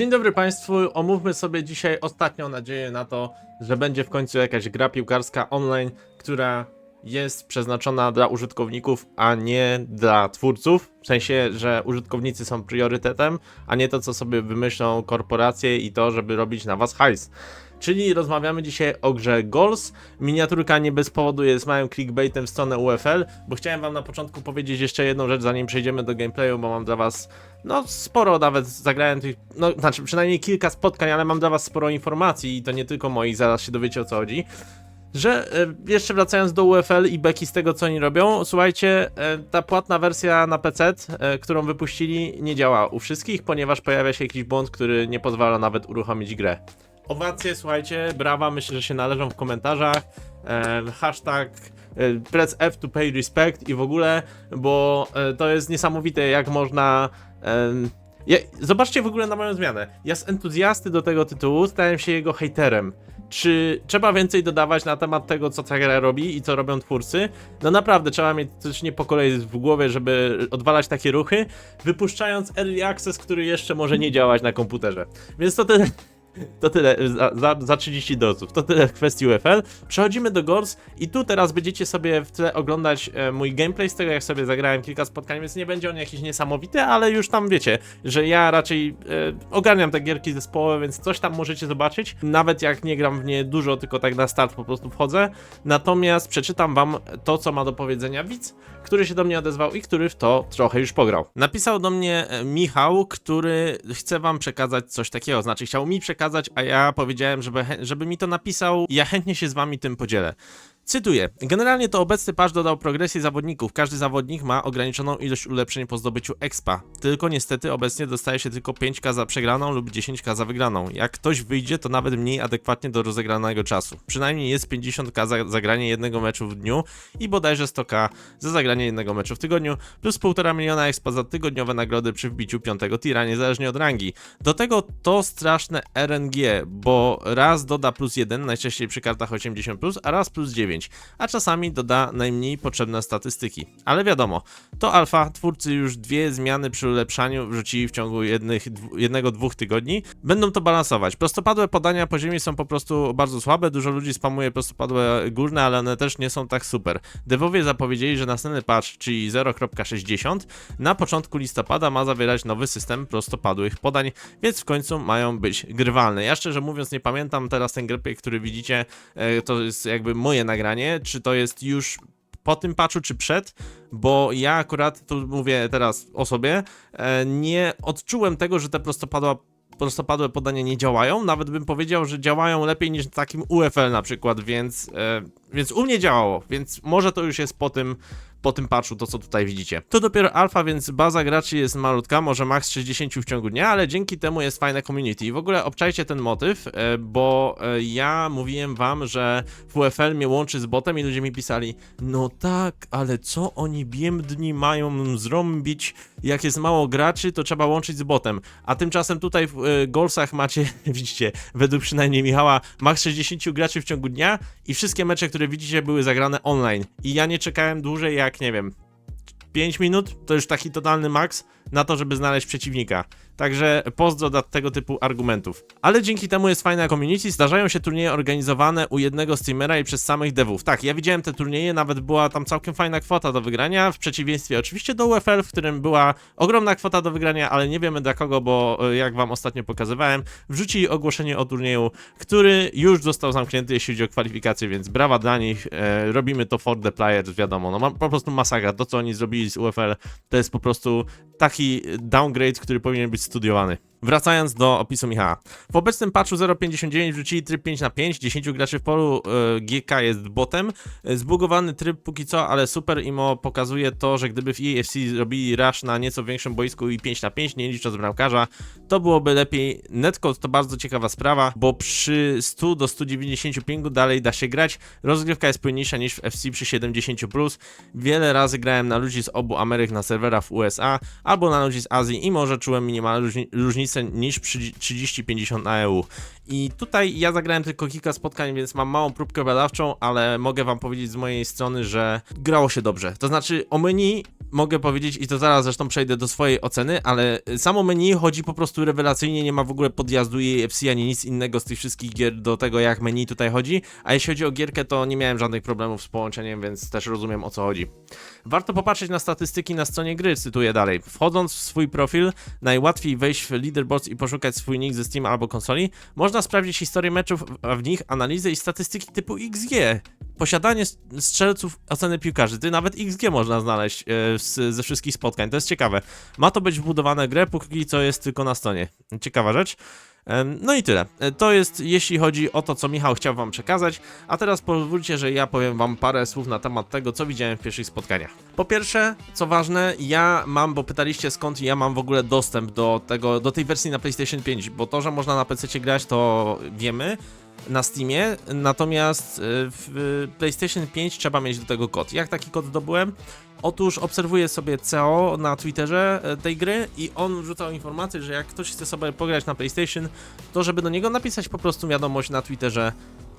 Dzień dobry Państwu, omówmy sobie dzisiaj ostatnią nadzieję na to, że będzie w końcu jakaś gra piłkarska online, która jest przeznaczona dla użytkowników, a nie dla twórców. W sensie, że użytkownicy są priorytetem, a nie to, co sobie wymyślą korporacje i to, żeby robić na was hajs. Czyli rozmawiamy dzisiaj o grze Goals. Miniaturka nie bez powodu jest małym clickbaitem w stronę UFL, bo chciałem wam na początku powiedzieć jeszcze jedną rzecz, zanim przejdziemy do gameplayu, bo mam dla was no sporo nawet zagrałem tych, no znaczy przynajmniej kilka spotkań, ale mam dla was sporo informacji i to nie tylko moich, zaraz się dowiecie o co chodzi. Że e, jeszcze wracając do UFL i beki z tego co oni robią, słuchajcie, e, ta płatna wersja na PC, e, którą wypuścili, nie działa u wszystkich, ponieważ pojawia się jakiś błąd, który nie pozwala nawet uruchomić grę. Owacje, słuchajcie, brawa, myślę, że się należą w komentarzach. E, hashtag e, press F to pay respect i w ogóle, bo e, to jest niesamowite, jak można. em, ja, zobaczcie w ogóle na moją zmianę. Ja z entuzjasty do tego tytułu stałem się jego hejterem. Czy trzeba więcej dodawać na temat tego, co ta gra robi i co robią twórcy? No naprawdę, trzeba mieć coś nie po kolei w głowie, żeby odwalać takie ruchy, wypuszczając early access, który jeszcze może nie działać na komputerze. Więc to tyle. To tyle za, za, za 30 dolców. To tyle w kwestii UFL. Przechodzimy do Gors i tu teraz będziecie sobie w tle oglądać e, mój gameplay z tego, jak sobie zagrałem kilka spotkań, więc nie będzie on jakiś niesamowity, ale już tam wiecie, że ja raczej e, ogarniam te gierki zespołowe, więc coś tam możecie zobaczyć. Nawet jak nie gram w nie dużo, tylko tak na start po prostu wchodzę. Natomiast przeczytam wam to, co ma do powiedzenia widz, który się do mnie odezwał i który w to trochę już pograł. Napisał do mnie e, Michał, który chce wam przekazać coś takiego, znaczy chciał mi przekazać, a ja powiedziałem, żeby, żeby mi to napisał ja chętnie się z wami tym podzielę. Cytuję. Generalnie to obecny patch dodał progresję zawodników. Każdy zawodnik ma ograniczoną ilość ulepszeń po zdobyciu expa. Tylko niestety obecnie dostaje się tylko 5k za przegraną lub 10k za wygraną. Jak ktoś wyjdzie, to nawet mniej adekwatnie do rozegranego czasu. Przynajmniej jest 50k za zagranie jednego meczu w dniu i bodajże 100k za zagranie jednego meczu w tygodniu, plus 1,5 miliona expa za tygodniowe nagrody przy wbiciu 5 tira, niezależnie od rangi. Do tego to straszne RNG, bo raz doda plus 1, najczęściej przy kartach 80+, a raz plus 9, a czasami doda najmniej potrzebne statystyki. Ale wiadomo, to alfa, twórcy już dwie zmiany przy ulepszaniu wrzucili w ciągu jednych, jednego, dwóch tygodni. Będą to balansować. Prostopadłe podania po ziemi są po prostu bardzo słabe, dużo ludzi spamuje prostopadłe górne, ale one też nie są tak super. Devowie zapowiedzieli, że następny patch, czyli 0.60, na początku listopada ma zawierać nowy system prostopadłych podań, więc w końcu mają być grywalne. Ja szczerze mówiąc nie pamiętam teraz ten gameplay, który widzicie, e, to jest jakby moje nagranie, czy to jest już po tym patchu, czy przed, bo ja akurat, tu mówię teraz o sobie, e, nie odczułem tego, że te prostopadła prostopadłe podania nie działają, nawet bym powiedział, że działają lepiej niż takim UFL na przykład, więc, e, więc u mnie działało, więc może to już jest po tym, po tym patchu, to co tutaj widzicie. To dopiero alfa, więc baza graczy jest malutka, może max 60 w ciągu dnia, ale dzięki temu jest fajne community. I w ogóle obczajcie ten motyw, e, bo e, ja mówiłem wam, że WFL mnie łączy z botem i ludzie mi pisali, no tak, ale co oni biedni mają zrobić, jak jest mało graczy, to trzeba łączyć z botem. A tymczasem tutaj w e, Golsach macie, widzicie, według przynajmniej Michała, max 60 graczy w ciągu dnia i wszystkie mecze, które widzicie, były zagrane online. I ja nie czekałem dłużej jak, nie wiem, 5 minut, to już taki totalny maks na to, żeby znaleźć przeciwnika. Także pozdro dla tego typu argumentów. Ale dzięki temu jest fajna community, zdarzają się turnieje organizowane u jednego streamera i przez samych devów. Tak, ja widziałem te turnieje, nawet była tam całkiem fajna kwota do wygrania, w przeciwieństwie oczywiście do UFL, w którym była ogromna kwota do wygrania, ale nie wiemy dla kogo, bo e, jak wam ostatnio pokazywałem, wrzucili ogłoszenie o turnieju, który już został zamknięty, jeśli chodzi o kwalifikacje, więc brawa dla nich, e, robimy to for the players, wiadomo, no po prostu masakra, to co oni zrobili z UFL, to jest po prostu taki downgrade, który powinien być studiowany. Wracając do opisu Michała. W obecnym patchu 0.59 wrzucili tryb 5 na 5, 10 graczy w polu, e, GK jest botem. E, Zbugowany tryb póki co, ale super imo pokazuje to, że gdyby w EFC zrobili rush na nieco większym boisku i 5 na 5, nie licząc bramkarza, to byłoby lepiej. Netcode to bardzo ciekawa sprawa, bo przy 100 do 190 pingu dalej da się grać. Rozgrywka jest płynniejsza niż w FC przy 70+. Wiele razy grałem na ludzi z obu Ameryk na serwerach w USA albo na ludzi z Azji i może czułem minimalną różni- różnicę niż przy 30-50 na EU. I tutaj ja zagrałem tylko kilka spotkań, więc mam małą próbkę badawczą, ale mogę wam powiedzieć z mojej strony, że grało się dobrze. To znaczy o menu mogę powiedzieć, i to zaraz zresztą przejdę do swojej oceny, ale samo menu chodzi po prostu rewelacyjnie, nie ma w ogóle podjazdu EFC ani nic innego z tych wszystkich gier do tego, jak menu tutaj chodzi. A jeśli chodzi o gierkę, to nie miałem żadnych problemów z połączeniem, więc też rozumiem o co chodzi. Warto popatrzeć na statystyki na stronie gry, cytuję dalej. Wchodząc w swój profil, najłatwiej wejść w leaderboards i poszukać swój nick ze Steam albo konsoli. Można sprawdzić historię meczów, a w nich analizę i statystyki typu XG. Posiadanie strzelców, oceny piłkarzy. Ty nawet XG można znaleźć e, z, ze wszystkich spotkań. To jest ciekawe. Ma to być wbudowane grę, póki co jest tylko na stronie. Ciekawa rzecz. No i tyle. E, To jest jeśli chodzi o to, co Michał chciał wam przekazać, a teraz pozwólcie, że ja powiem wam parę słów na temat tego, co widziałem w pierwszych spotkaniach. Po pierwsze, co ważne, ja mam, bo pytaliście skąd ja mam w ogóle dostęp do tego, do tej wersji na PlayStation 5, bo to, że można na PC grać, to wiemy na Steamie, natomiast e, w PlayStation 5 trzeba mieć do tego kod. Jak taki kod zdobyłem? Otóż obserwuję sobie CEO na Twitterze e, tej gry i on wrzucał informację, że jak ktoś chce sobie pograć na PlayStation, to żeby do niego napisać po prostu wiadomość na Twitterze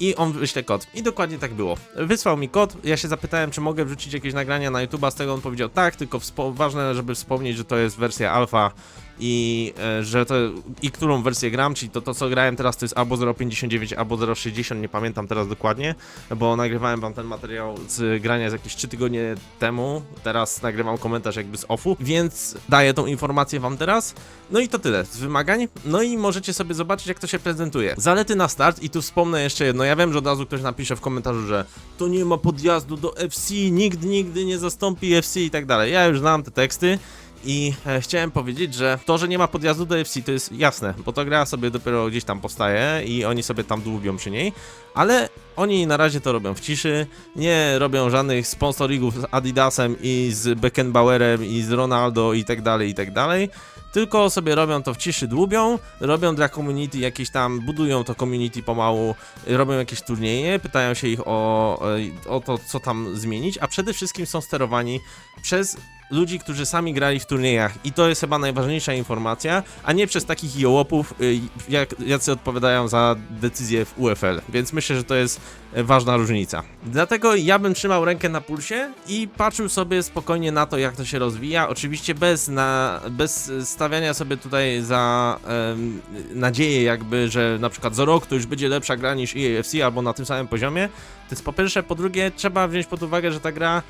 i on wyśle kod. I dokładnie tak było. Wysłał mi kod, ja się zapytałem, czy mogę wrzucić jakieś nagrania na YouTube'a, z tego on powiedział tak, tylko ważne, żeby wspomnieć, że to jest wersja alfa i e, że to i którą wersję gram, czyli to, to co grałem teraz to jest albo 0.59, albo 0.60, nie pamiętam teraz dokładnie, bo nagrywałem wam ten materiał z grania z jakieś 3 tygodnie temu, teraz nagrywam komentarz jakby z offu, więc daję tą informację wam teraz. No i to tyle z wymagań, no i możecie sobie zobaczyć jak to się prezentuje. Zalety na start i tu wspomnę jeszcze jedno, ja wiem, że od razu ktoś napisze w komentarzu, że to nie ma podjazdu do FC, nikt nigdy nie zastąpi FC i tak dalej. Ja już znam te teksty. I e, chciałem powiedzieć, że to, że nie ma podjazdu do FC to jest jasne, bo to gra sobie dopiero gdzieś tam powstaje i oni sobie tam dłubią przy niej, ale oni na razie to robią w ciszy, nie robią żadnych sponsorigów z Adidasem i z Beckenbauerem i z Ronaldo i tak dalej, i tak dalej. Tylko sobie robią to w ciszy, dłubią, robią dla community jakieś tam, budują to community pomału, robią jakieś turnieje, pytają się ich o, e, o to, co tam zmienić, a przede wszystkim są sterowani przez ludzi, którzy sami grali w turniejach. I to jest chyba najważniejsza informacja, a nie przez takich jołopów, y, jak, jacy odpowiadają za decyzje w UFL, więc myślę, że to jest e, ważna różnica. Dlatego ja bym trzymał rękę na pulsie i patrzył sobie spokojnie na to, jak to się rozwija, oczywiście bez, na, bez stawiania sobie tutaj za em, nadzieję jakby, że na przykład za rok to już będzie lepsza gra niż EAFC albo na tym samym poziomie, to jest po pierwsze, po drugie trzeba wziąć pod uwagę, że ta gra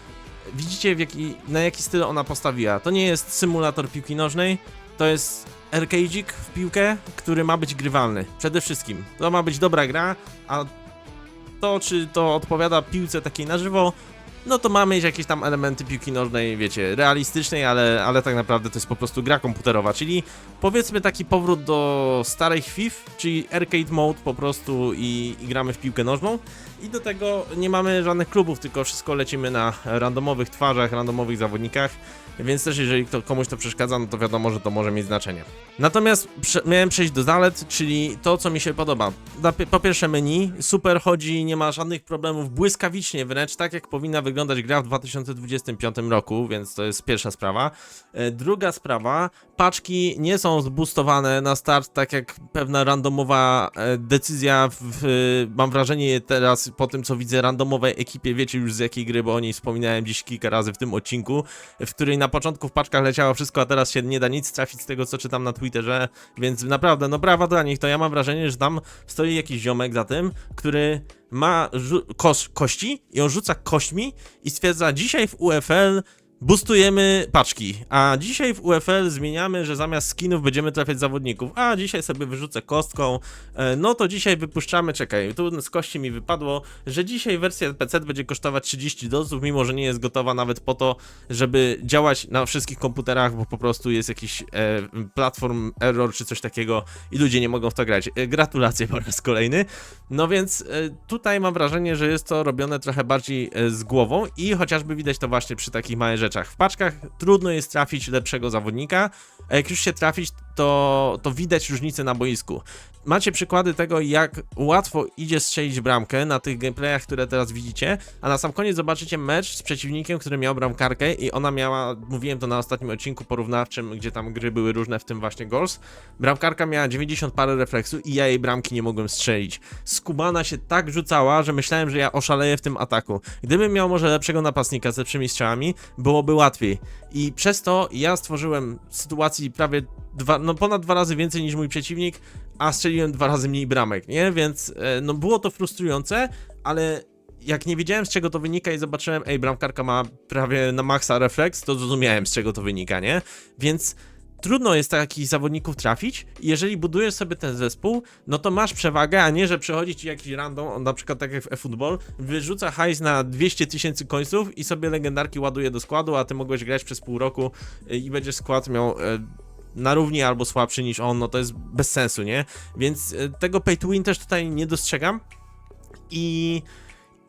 widzicie jaki, na jaki styl ona postawiła. To nie jest symulator piłki nożnej, to jest arcade'ik w piłkę, który ma być grywalny. Przede wszystkim. To ma być dobra gra, a to czy to odpowiada piłce takiej na żywo, no to ma mieć jakieś tam elementy piłki nożnej, wiecie, realistycznej, ale, ale tak naprawdę to jest po prostu gra komputerowa, czyli powiedzmy taki powrót do starej FIF, czyli arcade mode po prostu i, i gramy w piłkę nożną. I do tego nie mamy żadnych klubów, tylko wszystko lecimy na randomowych twarzach, randomowych zawodnikach, więc też jeżeli to, komuś to przeszkadza, no to wiadomo, że to może mieć znaczenie. Natomiast prze, miałem przejść do zalet, czyli to, co mi się podoba. Po pierwsze menu, super chodzi, nie ma żadnych problemów, błyskawicznie wręcz, tak jak powinna wyglądać gra w 2025 roku, więc to jest pierwsza sprawa. E, Druga sprawa, paczki nie są zboostowane na start, tak jak pewna randomowa e, decyzja, w, mam wrażenie teraz po tym co widzę randomowej ekipie, wiecie już z jakiej gry, bo o niej wspominałem dziś kilka razy w tym odcinku, w której na początku w paczkach leciało wszystko, a teraz się nie da nic trafić z tego co czytam na Twitterze, więc naprawdę, no brawa dla nich, to ja mam wrażenie, że tam stoi jakiś ziomek za tym, który ma kości i on rzuca kośćmi i stwierdza, dzisiaj w UFL boostujemy paczki, a dzisiaj w UFL zmieniamy, że zamiast skinów będziemy trafiać zawodników, a dzisiaj sobie wyrzucę kostką, e, no to dzisiaj wypuszczamy, czekaj, tu z kości mi wypadło, że dzisiaj wersja PC będzie kosztować 30 dolców, mimo że nie jest gotowa nawet po to, żeby działać na wszystkich komputerach, bo po prostu jest jakiś e, platform error czy coś takiego i ludzie nie mogą w to grać. E, gratulacje po raz kolejny. No więc e, tutaj mam wrażenie, że jest to robione trochę bardziej e, z głową i chociażby widać to właśnie przy takich małych rzeczach. W paczkach trudno jest trafić lepszego zawodnika, a jak już się trafić, to, to widać różnicę na boisku. Macie przykłady tego, jak łatwo idzie strzelić bramkę na tych gameplayach, które teraz widzicie, a na sam koniec zobaczycie mecz z przeciwnikiem, który miał bramkarkę i ona miała, mówiłem to na ostatnim odcinku porównawczym, gdzie tam gry były różne, w tym właśnie goals. Bramkarka miała 90 parę refleksu i ja jej bramki nie mogłem strzelić. Skubana się tak rzucała, że myślałem, że ja oszaleję w tym ataku. Gdybym miał może lepszego napastnika z lepszymi strzałami, byłoby łatwiej. I przez to ja stworzyłem sytuacji prawie dwa, no ponad dwa razy więcej niż mój przeciwnik, a strzeliłem dwa razy mniej bramek, nie? Więc e, no było to frustrujące, ale jak nie wiedziałem z czego to wynika i zobaczyłem, ej, bramkarka ma prawie na maksa refleks, to zrozumiałem z czego to wynika, nie? Więc trudno jest takich zawodników trafić i jeżeli budujesz sobie ten zespół, no to masz przewagę, a nie, że przychodzi ci jakiś random, on na przykład tak jak w eFootball, wyrzuca hajs na 200 tysięcy końców i sobie legendarki ładuje do składu, a ty mogłeś grać przez pół roku y, i będziesz skład miał e, na równi albo słabszy niż on, no to jest bez sensu, nie? Więc e, tego pay to win też tutaj nie dostrzegam i...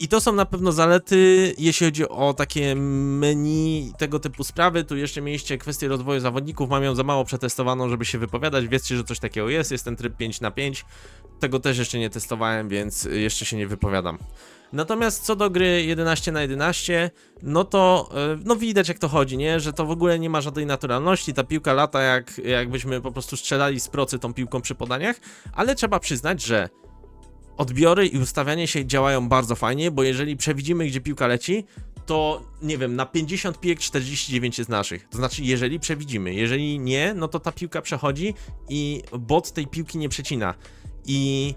I to są na pewno zalety, jeśli chodzi o takie menu, tego typu sprawy. Tu jeszcze mieliście kwestię rozwoju zawodników. Mam ją za mało przetestowaną, żeby się wypowiadać. Wiedzcie, że coś takiego jest. Jest ten tryb 5 na 5. Tego też jeszcze nie testowałem, więc jeszcze się nie wypowiadam. Natomiast co do gry 11 na 11, no to e, no widać jak to chodzi, nie? Że to w ogóle nie ma żadnej naturalności, ta piłka lata jak jakbyśmy po prostu strzelali z procy tą piłką przy podaniach, ale trzeba przyznać, że odbiory i ustawianie się działają bardzo fajnie, bo jeżeli przewidzimy, gdzie piłka leci, to nie wiem, na 50 piłek 49 jest naszych. To znaczy, jeżeli przewidzimy, jeżeli nie, no to ta piłka przechodzi i bot tej piłki nie przecina. I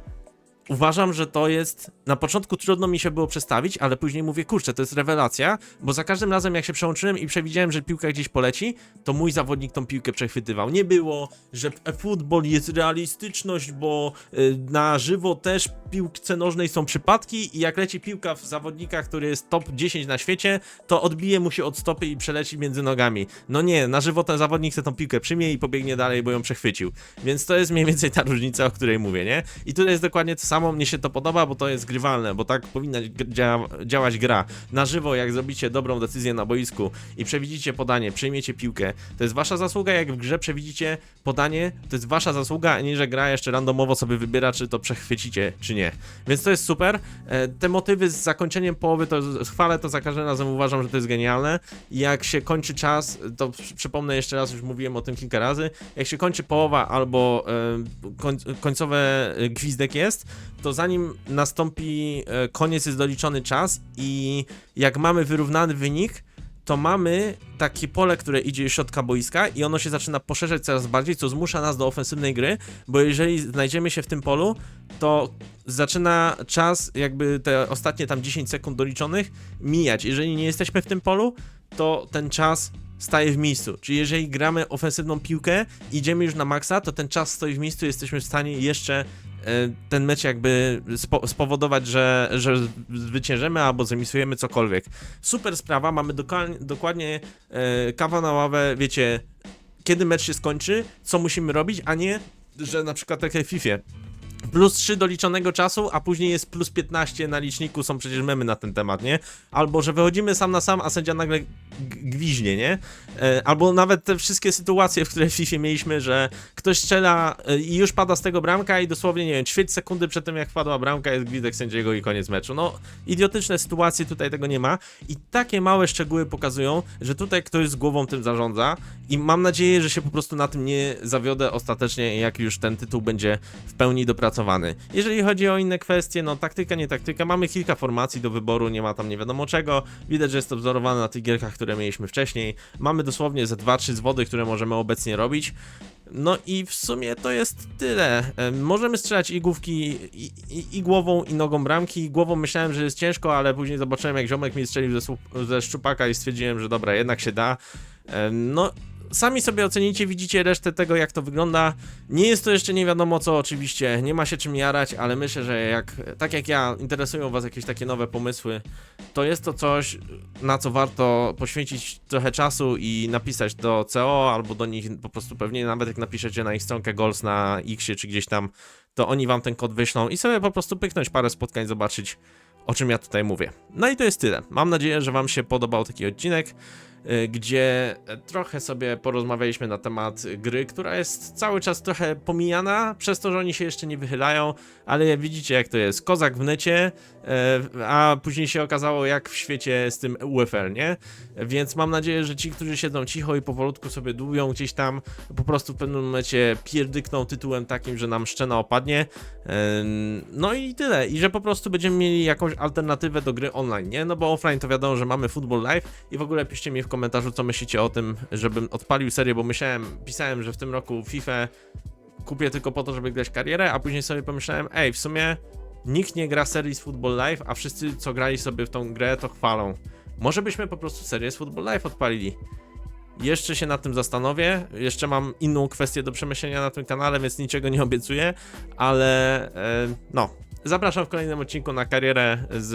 uważam, że to jest. Na początku trudno mi się było przestawić, ale później mówię, kurczę, to jest rewelacja, bo za każdym razem, jak się przełączyłem i przewidziałem, że piłka gdzieś poleci, to mój zawodnik tą piłkę przechwytywał. Nie było, że e-football jest realistyczność, bo y, na żywo też piłce nożnej są przypadki i jak leci piłka w zawodnika, który jest top 10 na świecie, to odbije mu się od stopy i przeleci między nogami. No nie, na żywo ten zawodnik chce tą piłkę przyjmie i pobiegnie dalej, bo ją przechwycił. Więc to jest mniej więcej ta różnica, o której mówię, nie? I tutaj jest dokładnie to samo, mnie się to podoba, bo to jest grywalne, bo tak powinna dzia działać gra. Na żywo, jak zrobicie dobrą decyzję na boisku i przewidzicie podanie, przyjmiecie piłkę, to jest wasza zasługa, jak w grze przewidzicie podanie, to jest wasza zasługa, a nie, że gra jeszcze randomowo sobie wybiera, czy to przechwycicie, czy nie. Więc to jest super. E, Te motywy z zakończeniem połowy, to chwalę to za każdym razem, uważam, że to jest genialne. Jak się kończy czas, to przy- przypomnę jeszcze raz, już mówiłem o tym kilka razy, jak się kończy połowa albo e, koń, końcowe e, gwizdek jest, to zanim nastąpi e, koniec jest doliczony czas i jak mamy wyrównany wynik, to mamy takie pole, które idzie z środka boiska i ono się zaczyna poszerzać coraz bardziej, co zmusza nas do ofensywnej gry, bo jeżeli znajdziemy się w tym polu, to zaczyna czas, jakby te ostatnie tam 10 sekund doliczonych, mijać. Jeżeli nie jesteśmy w tym polu, to ten czas staje w miejscu. Czyli jeżeli gramy ofensywną piłkę, idziemy już na maksa, to ten czas stoi w miejscu, jesteśmy w stanie jeszcze ten mecz jakby spo, spowodować, że, że zwyciężymy albo zemisujemy cokolwiek. Super sprawa, mamy dokładnie, e, kawa na ławę, wiecie, kiedy mecz się skończy, co musimy robić, a nie, że na przykład tak jak w FIFA. Plus 3 doliczonego czasu, a później jest plus 15 na liczniku, są przecież memy na ten temat, nie? Albo, że wychodzimy sam na sam, a sędzia nagle gwiźnie, nie? E, albo nawet te wszystkie sytuacje, w które w FIFA mieliśmy, że ktoś strzela e, i już pada z tego bramka i dosłownie, nie wiem, ćwierć sekundy przed tym jak wpadła bramka jest gwizdek sędziego i koniec meczu. No, idiotyczne sytuacje, tutaj tego nie ma i takie małe szczegóły pokazują, że tutaj ktoś z głową tym zarządza i mam nadzieję, że się po prostu na tym nie zawiodę ostatecznie, jak już ten tytuł będzie w pełni dopracowany. Jeżeli chodzi o inne kwestie, no taktyka, nie taktyka, mamy kilka formacji do wyboru, nie ma tam nie wiadomo czego, widać, że jest to wzorowane na tych gierkach, które mieliśmy wcześniej, mamy dosłownie ze 2-3 zwody, które możemy obecnie robić, no i w sumie to jest tyle. Em, Możemy strzelać i główki, i, i, i głową, i nogą bramki. Głową myślałem, że jest ciężko, ale później zobaczyłem, jak ziomek mi strzelił ze, ze szczupaka i stwierdziłem, że dobra, jednak się da. No, sami sobie ocenicie, widzicie resztę tego, jak to wygląda. Nie jest to jeszcze nie wiadomo co, oczywiście, nie ma się czym jarać, ale myślę, że jak, tak jak ja, interesują was jakieś takie nowe pomysły, to jest to coś, na co warto poświęcić trochę czasu i napisać do CO, albo do nich po prostu pewnie nawet jak napiszecie na ich stronkę Goals na Xie czy gdzieś tam, to oni wam ten kod wyślą i sobie po prostu pyknąć parę spotkań, zobaczyć o czym ja tutaj mówię. No i to jest tyle. Mam nadzieję, że wam się podobał taki odcinek. Y, gdzie trochę sobie porozmawialiśmy na temat gry, która jest cały czas trochę pomijana, przez to, że oni się jeszcze nie wychylają, ale widzicie jak to jest, kozak w necie, e, a później się okazało jak w świecie z tym UFL, nie? Więc mam nadzieję, że ci, którzy siedzą cicho i powolutku sobie dłubią gdzieś tam, po prostu w pewnym momencie pierdykną tytułem takim, że nam szczena opadnie. Ym, No i tyle. I że po prostu będziemy mieli jakąś alternatywę do gry online, nie? No bo offline to wiadomo, że mamy Football Live i w ogóle piszcie mi w komentarzu, co myślicie o tym, żebym odpalił serię, bo myślałem, pisałem, że w tym roku FIFA kupię tylko po to, żeby grać karierę, a później sobie pomyślałem, ej, w sumie nikt nie gra serii z Football Live, a wszyscy, co grali sobie w tą grę, to chwalą. Może byśmy po prostu serię z Football Live odpalili. Jeszcze się nad tym zastanowię. Jeszcze mam inną kwestię do przemyślenia na tym kanale, więc niczego nie obiecuję, ale e, no. Zapraszam w kolejnym odcinku na karierę z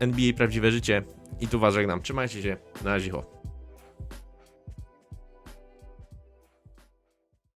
NBA Prawdziwe Życie i tu was żegnam. Trzymajcie się. Na razie.